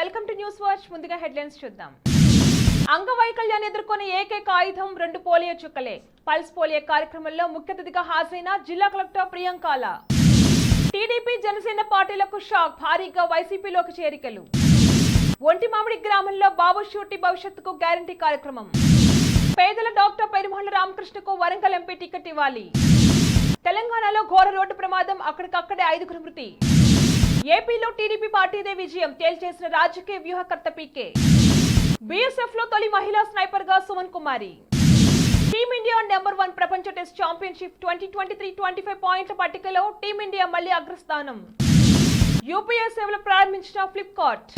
Welcome to news watch. ముందుగా headlines చూద్దాం. అంగవైకల్యాన్ని ఎదుర్కొనే ఏకైక ఆయుధం రెండు పోలియో చుక్కలే. పల్స్ పోలియో కార్యక్రమంలో ముఖ్య అతిథిగా హాజరైన జిల్లా కలెక్టర్ ప్రియాంకాల. టీడీపీ జనసేన పార్టీలకు షాక్ భారీగా వైసీపీలోకి చేరికలు. ఒంటి మామిడి గ్రామంలో బాబు షూటి భవిష్యత్తుకు గ్యారంటీ కార్యక్రమం. పేదల డాక్టర్ పెరుమళ్ళ రామకృష్ణకు వరంగల్ ఎంపీ టికెట్ ఇవ్వాలి. తెలంగాణలో ఘోర రోడ్డు ప్రమాదం అక్కడికక్కడే ఐదుగురు మృతి. ఏపీలో టీడీపీ పార్టీదే విజయం. తేల్చేసిన రాజకీయ వ్యూహకర్త పీకే. బీఎస్ఎఫ్లో తొలి మహిళా స్నైపర్గా Suman Kumari. Team India number one ప్రపంచ test championship twenty twenty three twenty five పాయింట్ల పట్టికలో టీమిండియా మళ్ళీ అగ్రస్థానం. యూపీఏ సేవలు ప్రారంభించిన ఫ్లిప్కార్ట్.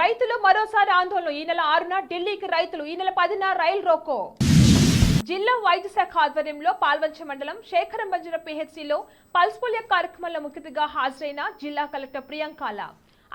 రైతులు మరోసారి ఆందోళన. ఈ నెల ఆరున ఢిల్లీకి రైతులు. ఈ నెల పదిన రైలు రోకో. జిల్లా వైద్య శాఖ ఆధ్వర్యంలో పాల్వంచ మండలం శేఖరం బంజర పిహెచ్సిలో పల్స్ పోలియో కార్యక్రమంలో ముఖ్యతిగా హాజరైన జిల్లా కలెక్టర్ ప్రియాంకాల.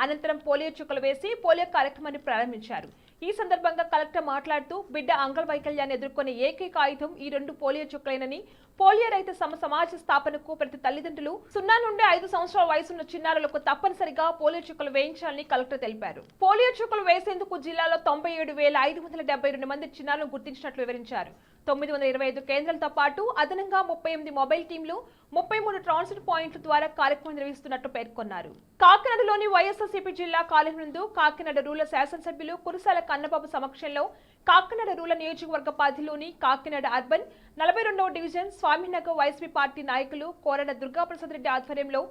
అనంతరం పోలియో చుక్కలు వేసి పోలియో కార్యక్రమాన్ని ప్రారంభించారు. ఈ సందర్భంగా కలెక్టర్ మాట్లాడుతూ బిడ్డ అంగవైకల్యాన్ని ఎదుర్కొనే ఏకైక ఆయుధం ఈ రెండు పోలియో చుక్కలేనని పోలియో రైతు సమ సమాజ స్థాపనకు ప్రతి తల్లిదండ్రులు సున్నా నుండి ఐదు సంవత్సరాల వయసున్న చిన్నారులకు తప్పనిసరిగా పోలియో చుక్కలు వేయించాలని కలెక్టర్ తెలిపారు. పోలియో చుక్కలు వేసేందుకు జిల్లాలో తొంభై ఏడు వేల ఐదు వందల డెబ్బై రెండు మంది చిన్నారులను గుర్తించినట్లు వివరించారు. తొమ్మిది వందల ఇరవై ఐదు కేంద్రాలతో పాటు అదనంగా ముప్పై ఎనిమిది మొబైల్ టీంలు ముప్పై మూడు ట్రాన్సిట్ పాయింట్ల ద్వారా కార్యక్రమం నిర్వహిస్తున్నట్టు పేర్కొన్నారు. కాకినాడలోని వైఎస్ఆర్సీపీ జిల్లా కాలేజీ నందు కాకినాడ రూరల్ శాసనసభ్యులు కురసాల కన్నబాబు సమక్షంలో కాకినాడ రూరల్ నియోజకవర్గ పరిధిలోని కాకినాడ అర్బన్ నలభై రెండవ డివిజన్ స్వామినగర్ వైసీపీ పార్టీ నాయకులు కోరడ దుర్గాప్రసాద్ రెడ్డి ఆధ్వర్యంలో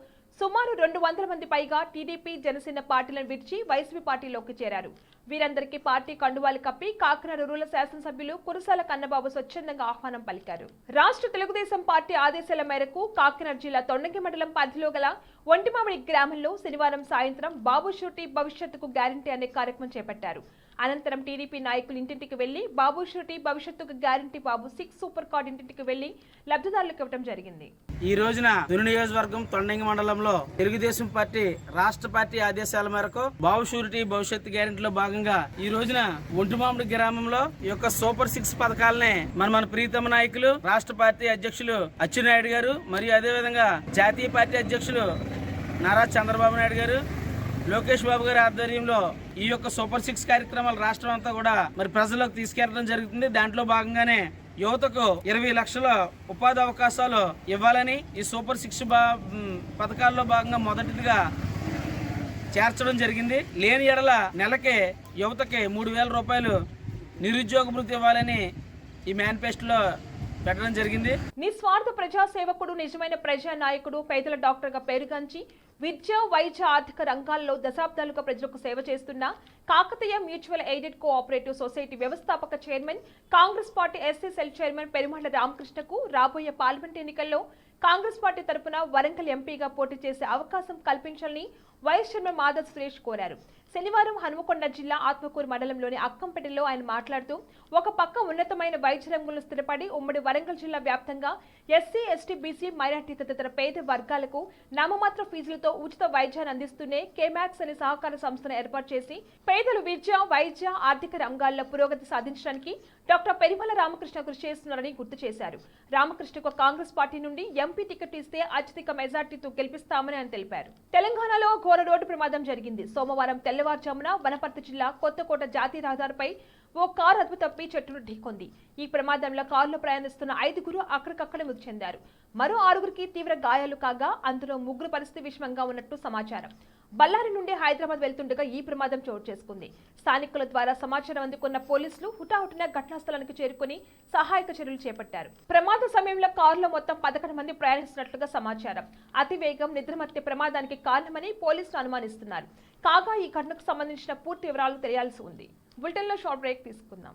సుమారు రెండు వందల మంది పైగా టీడీపీ జనసేన పార్టీలను విడిచి వైసీపీ పార్టీలోకి చేరారు. వీరందరికీ పార్టీ కండువాలు కప్పి కాకినాడ రూరల్ శాసనసభ్యులు కురసాల కన్నబాబు స్వచ్ఛందంగా ఆహ్వానం పలికారు. రాష్ట్ర తెలుగుదేశం పార్టీ ఆదేశాల మేరకు కాకినాడ జిల్లా తొండంగి మండలం పరిధిలో గల ఒంటిమామిడి గ్రామంలో శనివారం సాయంత్రం బాబు షూటి భవిష్యత్తుకు గ్యారంటీ అనే కార్యక్రమం చేపట్టారు. అనంతరం టీడీపీ నాయకులు ఇంటింటికి వెళ్ళి బాబు షూటీ భవిష్యత్తుకు guarantee Babu six super card ఇంటింటికి వెళ్ళి లబ్ధిదారులకు ఇవ్వడం జరిగింది. ఈ రోజున దుని నియోజకవర్గం తొండంగి మండలంలో తెలుగుదేశం పార్టీ రాష్ట్ర పార్టీ ఆదేశాల మేరకు బాబు షూరిటీ భవిష్యత్తు గ్యారెంటీలో భాగంగా ఈ రోజున ఒంటిమామిడి గ్రామంలో ఈ యొక్క సూపర్ సిక్స్ పథకాలని మన మన ప్రీతమ నాయకులు రాష్ట్ర పార్టీ అధ్యక్షులు అచ్చెన్నాయుడు గారు మరియు అదేవిధంగా జాతీయ పార్టీ అధ్యక్షులు నారా చంద్రబాబు నాయుడు గారు లోకేష్ బాబు గారి ఆధ్వర్యంలో ఈ యొక్క సూపర్ సిక్స్ కార్యక్రమాలు రాష్ట్రం అంతా కూడా మరి ప్రజల్లోకి తీసుకెళ్ళడం జరుగుతుంది. దాంట్లో భాగంగానే యువతకు ఇరవై లక్షల ఉపాధి అవకాశాలు ఇవ్వాలని ఈ సూపర్ సిక్స్ బా పథకాల్లో భాగంగా మొదటిదిగా చేర్చడం జరిగింది. లేని ఎడల నెలకే యువతకి మూడు వేల రూపాయలు నిరుద్యోగ భృతి ఇవ్వాలని ఈ మేనిఫెస్టోలో పెట్టడం జరిగింది. నిస్వార్థ ప్రజాసేవకుడు నిజమైన ప్రజా నాయకుడు పేదల డాక్టర్గా పేరుగాంచి విద్య వైద్య ఆర్థిక రంగాల్లో దశాబ్దాలుగా ప్రజలకు సేవ చేస్తున్న Kakatiya mutual aided cooperative society వ్యవస్థాపక chairman Congress party SSL chairman Perumalla రామకృష్ణకు రాబోయే పార్లమెంట్ ఎన్నికల్లో కాంగ్రెస్ పార్టీ తరపున వరంగల్ ఎంపీగా పోటీ చేసే అవకాశం కల్పించాలని వైస్ చైర్మన్ మాధవ్ సురేష్ కోరారు. శనివారం హనుమకొండ జిల్లా ఆత్మకూరు మండలంలోని అక్కంపేటలో ఆయన మాట్లాడుతూ ఒక పక్క ఉన్నతమైన వైద్య రంగంలో స్థిరపడి ఉమ్మడి వరంగల్ జిల్లా వ్యాప్తంగా ఎస్సీ ఎస్టీ బీసీ మైనార్టీ తదితర పేద వర్గాలకు నామమాత్ర ఫీజులతో ఉచిత వైద్యాన్ని అందిస్తూనే కేమాక్స్ అనే సహకార సంస్థను ఏర్పాటు చేసి పేదలు విద్య వైద్య ఆర్థిక రంగాల్లో పురోగతి సాధించడానికి డాక్టర్ పెరిమల రామకృష్ణ కృషి చేస్తున్నారని గుర్తు చేశారు. రామకృష్ణకు కాంగ్రెస్ పార్టీ నుండి ఎంపీ టికెట్ ఇస్తే అత్యధిక మెజార్టీతో గెలిపిస్తామని ఆయన తెలిపారు. తెలంగాణలో ఘోర రోడ్డు ప్రమాదం జరిగింది. సోమవారం తెల్లవారుజామున వనపర్తి జిల్లా కొత్తకోట జాతీయ రహదారిపై ఓ కారు అదుపు తప్పి చెట్టును ఢీకొంది. ఈ ప్రమాదంలో కారులో ప్రయాణిస్తున్న ఐదుగురు అక్కడికక్కడే మృతి చెందారు. మరో ఆరుగురికి తీవ్ర గాయాలు కాగా అందులో ముగ్గురు పరిస్థితి విషమంగా ఉన్నట్టు సమాచారం. బళ్ళారి నుండి హైదరాబాద్ వెళ్తుండగా ఈ ప్రమాదం చోటు చేసుకుంది. స్థానికుల ద్వారా సమాచారం అందుకున్న పోలీసులు హుటాహుటిన ఘటనా స్థలానికి చేరుకుని సహాయక చర్యలు చేపట్టారు. ప్రమాద సమయంలో కారులో మొత్తం పదకొండు మంది ప్రయాణిస్తున్నట్లుగా సమాచారం. అతివేగం నిద్రమత్య ప్రమాదానికి కారణమని పోలీసులు అనుమానిస్తున్నారు. కాగా ఈ ఘటనకు సంబంధించిన పూర్తి వివరాలు తెలియాల్సి ఉంది. బులెటిన్లో షార్ట్ బ్రేక్ తీసుకుందాం.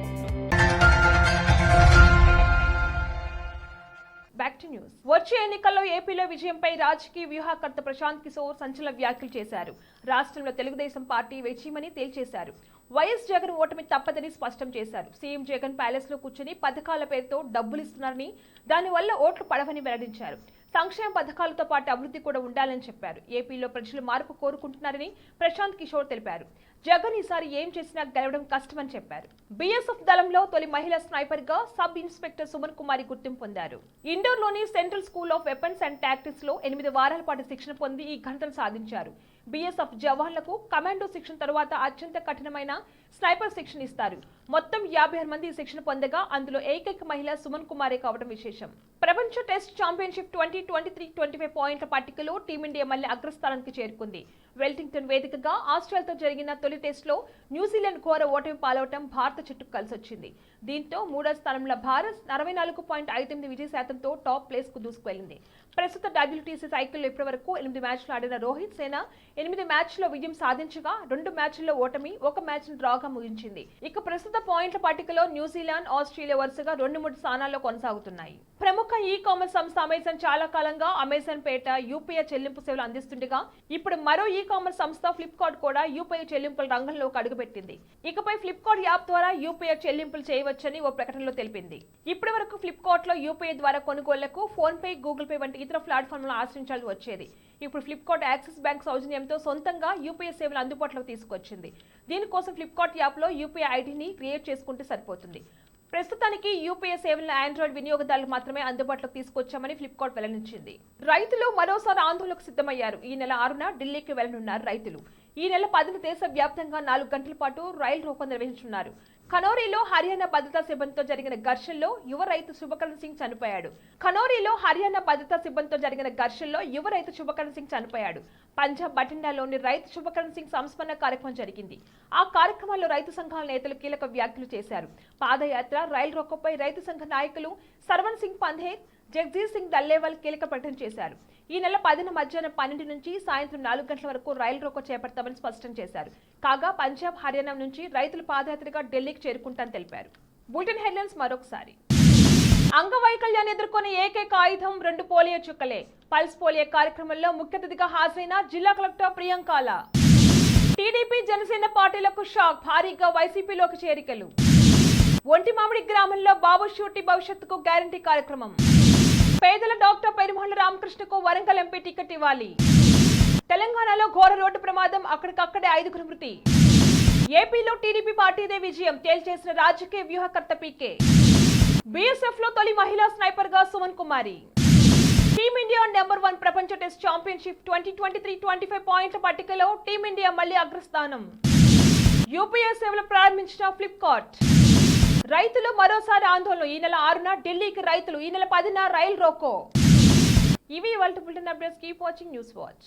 వచ్చే ఎన్నికల్లో ఏపీలో విజయంపై రాజకీయ వ్యూహకర్త ప్రశాంత్ కిషోర్ సంచలన వ్యాఖ్యలు చేశారు. రాష్ట్రంలో తెలుగుదేశం పార్టీ వెచ్చిమని తేల్చేశారు. వైఎస్ జగన్ ఓటమి తప్పదని స్పష్టం చేశారు. సీఎం జగన్ ప్యాలెస్లో కూర్చుని పథకాల పేరుతో డబ్బులు ఇస్తున్నారని దానివల్ల ఓట్లు పడవని వెల్లడించారు. సంక్షేమ పథకాలతో పాటు అభివృద్ధి కూడా ఉండాలని చెప్పారు. ఏపీలో ప్రజలు మార్పు కోరుకుంటున్నారని ప్రశాంత్ కిషోర్ తెలిపారు. జగన్ ఈసారి ఏం చేసినా గెలవడం కష్టమని చెప్పారు. బీఎస్ఎఫ్ దళంలో తొలి మహిళా స్నైపర్గా సబ్ ఇన్స్పెక్టర్ సుమన్ కుమారి గుర్తింపు పొందారు. ఇండోర్లోని central school of weapons and టాక్టిక్స్లో ఎనిమిది వారాల పాటు శిక్షణ పొంది ఈ ఘనతను సాధించారు. బీఎస్ఎఫ్ జవాన్లకు కమాండో శిక్షణ తరువాత అత్యంత కఠినమైన స్నైపర్ శిక్షణ ఇస్తారు. మొత్తం యాభై ఆరు మంది శిక్షణ పొందగా అందులో ఏకైక మహిళ సుమన్ కుమారే కావడం విశేషం. ప్రపంచ test championship twenty twenty three twenty five పాయింట్ల పట్టికలో టీమిండియా మళ్ళీ అగ్రస్థానానికి చేరుకుంది. వెల్టింగ్టన్ వేదికగా ఆస్ట్రేలియాతో జరిగిన తొలి టెస్టులో న్యూజిలాండ్ ఘోర ఓటమి పాలవటం భారత జట్టుకు కలిసొచ్చింది. దీంతో మూడో స్థానంలో భారత్ అరవై నాలుగు పాయింట్ ఐదు ఎనిమిది విజయ శాతంతో టాప్ ప్లేస్కు దూసుకువెళ్ళింది ప్రస్తుత డబ్ల్యూటీసీ సైకిల్లో ఇప్పటివరకు ఎనిమిది మ్యాచ్లు ఆడిన రోహిత్ సేన ఎనిమిది మ్యాచ్ల్లో విజయం సాధించగా రెండు మ్యాచ్ల్లో ఓటమి ఒక మ్యాచ్ను డ్రాగా ముగించింది. ఇక ప్రస్తుత పాయింట్ల పట్టికలో న్యూజిలాండ్ ఆస్ట్రేలియా వరుసగా రెండు మూడు స్థానాల్లో కొనసాగుతున్నాయి. ప్రముఖ ఈ కామర్స్ సంస్థ అమెజాన్ చాలా కాలంగా అమెజాన్ పేట యూపీఐ చెల్లింపు సేవలు అందిస్తుండగా ఇప్పుడు మరో ఈ కామర్స్ సంస్థ ఫ్లిప్కార్ట్ కూడా యూపీఐ చెల్లింపుల రంగంలోకి అడుగుపెట్టింది. ఇకపై ఫ్లిప్కార్ట్ యాప్ ద్వారా యూపీఐ చెల్లింపులు చేయవచ్చని ఓ ప్రకటనలో తెలిపింది. ఇప్పటి వరకు ఫ్లిప్కార్ట్లో యూపీఐ ద్వారా కొనుగోళ్ళకు ఫోన్ పే గూగుల్ పే వంటి ఇతర ప్లాట్ఫామ్లను ఆశ్రయించాల్సి వచ్చేది. ఇప్పుడు ఫ్లిప్కార్ట్ యాక్సిస్ బ్యాంక్ సౌజన్యంతో సొంతంగా యూపీఐ సేవలు అందుబాటులోకి తీసుకొచ్చింది. దీనికోసం ఫ్లిప్కార్ట్ యాప్లో యూపీఐ ఐడిని క్రియేట్ చేసుకుంటే సరిపోతుంది. ప్రస్తుతానికి యూపీఐ సేవలను ఆండ్రాయిడ్ వినియోగదారులకు మాత్రమే అందుబాటులోకి తీసుకొచ్చామని ఫ్లిప్కార్ట్ వెల్లడించింది. రైతులు మరోసారి ఆందోళనకు సిద్ధమయ్యారు. ఈ నెల ఆరున ఢిల్లీకి వెళ్ళనున్నారు రైతులు. ఈ నెల పదిన దేశ వ్యాప్తంగా నాలుగు గంటల పాటు రైలు రోకో నిర్వహించనున్నారు ఖనోరీలో హర్యానా భద్రతా సిబ్బందితో జరిగిన ఘర్షణలో యువ రైతు శుభకరణ్ సింగ్ చనిపోయాడు. ఖనోరీలో హర్యానా భద్రతా సిబ్బందితో జరిగిన ఘర్షణలో యువ రైతు శుభకరణ్ సింగ్ చనిపోయాడు. పంజాబ్ బఠిండాలోని రైతు శుభకరణ్ సింగ్ సంస్మరణ కార్యక్రమం జరిగింది. ఆ కార్యక్రమంలో రైతు సంఘాల నేతలు కీలక వ్యాఖ్యలు చేశారు. పాదయాత్ర రైలు రొక్కపై రైతు సంఘ నాయకులు సర్వన్ సింగ్ పంధేర్ జగదీష్ సింగ్ దల్లేవాల్ కీలక ప్రకటన చేశారు. ఈ నెల పదిన మధ్యాహ్నం పన్నెండు నుంచి సాయంత్రం నాలుగు గంటల వరకు రైలు రోకో చేపడతామని స్పష్టం చేశారు. కాగా పంజాబ్ హర్యానా నుంచి రైతులు పాదయాత్రగా ఢిల్లీకి చేరుకుంటామని తెలిపారు. బులెటిన్ హెడ్లైన్స్ మరొకసారి. అంగవైకల్యాన్ని ఎదుర్కొనే ఏకైక ఆయుధం రెండు పోలియో చుక్కలే. పల్స్ పోలియో కార్యక్రమంలో ముఖ్య అతిథిగా హాజరైన జిల్లా కలెక్టర్ ప్రియాంకాల. టీడీపీ జనసేన పార్టీలకు షాక్ భారీగా వైసీపీలోకి చేరికలు. ఒంటి మామిడి గ్రామంలో బాబు షూటి భవిష్యత్తుకు గ్యారంటీ కార్యక్రమం. పేదల డాక్టర్ పెరుమహళ్ళ రామకృష్ణకు వరంగల్ ఎంపీ టికెట్ ఇవ్వాలి. తెలంగాణలో ఘోర రోడ్డు ప్రమాదం అక్కడికక్కడే ఐదుగురు మృతి. ఏపీలో టీడీపీ పార్టీదే విజయం తేల్చేసిన రాజకీయ వ్యూహకర్త పీకే. బీఎస్ఎఫ్లో తొలి మహిళా స్నైపర్గా Suman Kumari. Team India number one ప్రపంచ test championship twenty twenty three twenty five పాయింట్ల పట్టికలో టీమిండియా మళ్ళీ అగ్రస్థానం. యూపీఏ సేవలు ప్రారంభించిన ఫ్లిప్కార్ట్. రైతులు మరోసారి ఆందోళన ఈ నెల ఆరున ఢిల్లీకి రైతులు ఈ నెల పదిన రైలు రోకో. ఇవి వాళ్ళ bulletin updates. Keep watching News Watch.